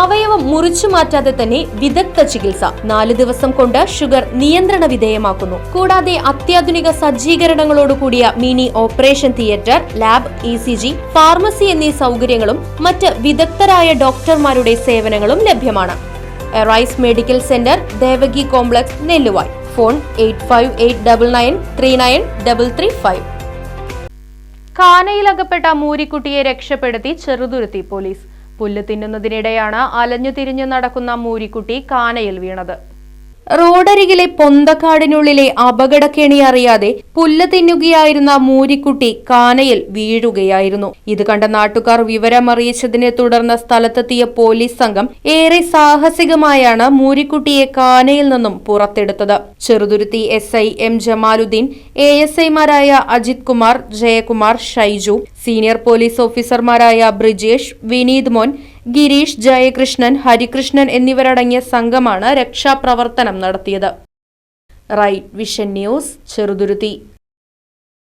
അവയവം മുറിച്ചു മാറ്റാതെ തന്നെ വിദഗ്ധ ചികിത്സ. നാല് ദിവസം കൊണ്ട് ഷുഗർ നിയന്ത്രണ വിധേയമാക്കുന്നു. കൂടാതെ അത്യാധുനിക സജ്ജീകരണങ്ങളോടുകൂടിയ mini operation theatre lab E C G pharmacy എന്നീ സൗകര്യങ്ങളും മറ്റ് വിദഗ്ധരായ ഡോക്ടർമാരുടെ സേവനങ്ങളും ലഭ്യമാണ്. Arise medical centre Devaki complex Nelluvai. Phone eight five eight double nine three nine double three five. കാനയിലകപ്പെട്ട മൂരിക്കുട്ടിയെ രക്ഷപ്പെടുത്തി ചെറുതുരുത്തി പോലീസ്. പുല്ല് തിന്നുന്നതിനിടെയാണ് അലഞ്ഞു തിരിഞ്ഞു നടക്കുന്ന മൂരിക്കുട്ടി കാനയിൽ വീണത് റോഡരികിലെ പൊന്തക്കാടിനുള്ളിലെ അപകടക്കെണി അറിയാതെ പുല്ല് തിന്നുകയായിരുന്ന മൂരിക്കുട്ടി കാനയിൽ വീഴുകയായിരുന്നു. ഇത് കണ്ട നാട്ടുകാർ വിവരമറിയിച്ചതിനെ തുടർന്ന് സ്ഥലത്തെത്തിയ പോലീസ് സംഘം ഏറെ സാഹസികമായാണ് മൂരിക്കുട്ടിയെ കാനയിൽ നിന്നും പുറത്തെടുത്തത്. Cheruthuruthy S I M Jamaluddin A S ഐമാരായ അജിത് കുമാർ ജയകുമാർ ഷൈജു സീനിയർ പോലീസ് ഓഫീസർമാരായ ബ്രിജേഷ് വിനീത് മോൻ ഗിരീഷ് ജയകൃഷ്ണൻ ഹരികൃഷ്ണൻ എന്നിവരടങ്ങിയ സംഘമാണ് രക്ഷാപ്രവർത്തനം നടത്തിയത്. Right vision news Cheruthuruthy.